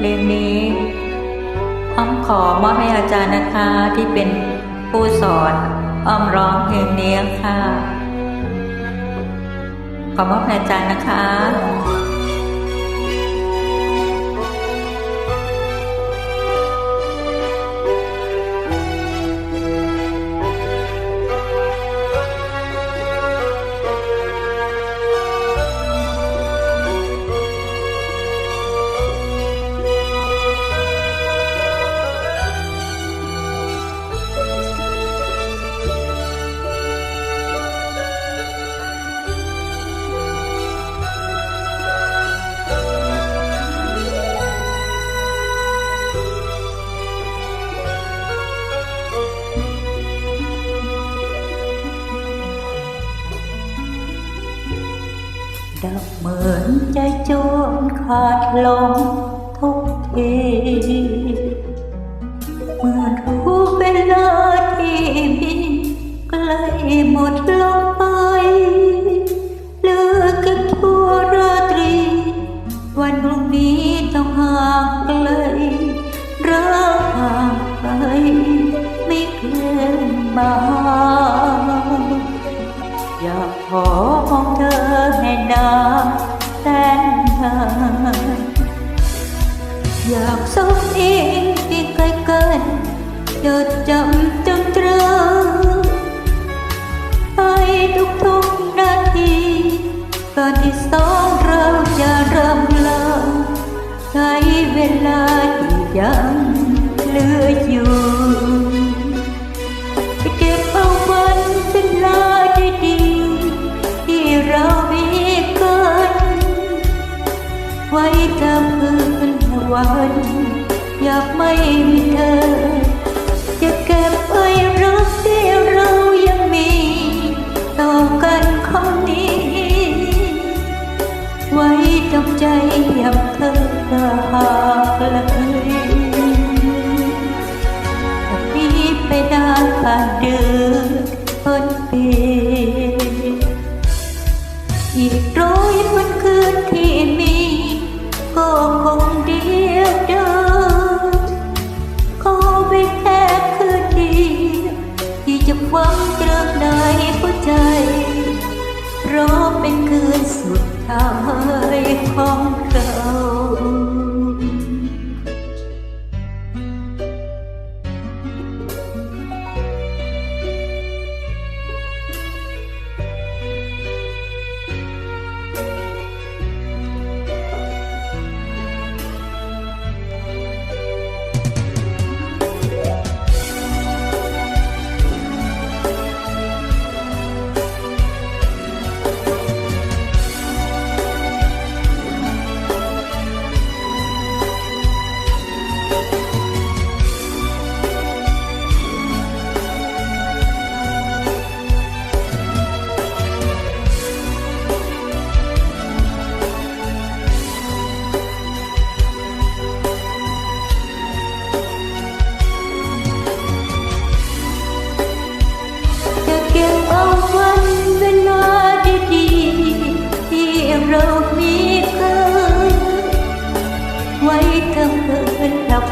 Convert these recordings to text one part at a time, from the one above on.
เพลงนี้อ้อมขอมอบให้อาจารย์นะคะที่เป็นผู้สอนอ้อมร้องเพลงนี้ค่ะ ขอมอบให้อาจารย์นะคะ ดับเหมือนใจจนขาดลมทุกทีเมื่อรู้เวลาที่มีใกล้หมดลมไปเลือกันทั่วราตรี วันพรุ่งนี้ต้องห่างไกลรักห่างไปไม่เคลื่อนมา ขอมองเธอให้นานแสนนานอยากสบอิงที่ใกล้กันจดจำจนตราไปทุกทุกนาทีก่อนที่สองเราจะเริ่มเลาใช้เวลาที่ยัง วันอยากไม่มีเธอ จะเก็บไว้รักที่เรายังมี ต่อกันคนนี้ ไว้จำใจอยับเธอหากเลยนี้ไปนานผ่านเดือนพ้นปี ในหัวใจ เพราะเป็นคืนสุดท้ายของ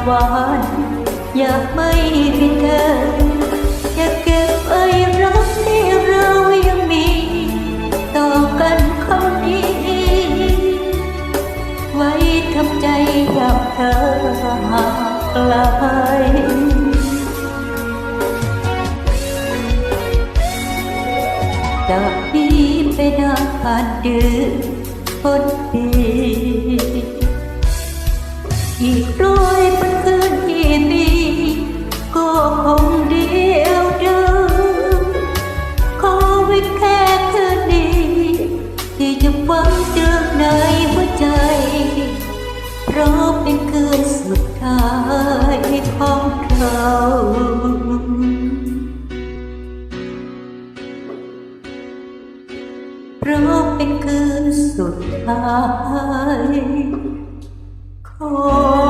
หวานอยากไม่เป็นเธอจะเก็บไว้รักที่เรายังมี ต่อกันคำนี้ ไว้ทำใจอยากเธอหากไกลจากนี้ไปนานผ่านเดือนพ้นปีอีกร้อยายของเราเพราะเป็นคืนสุดท้ายของ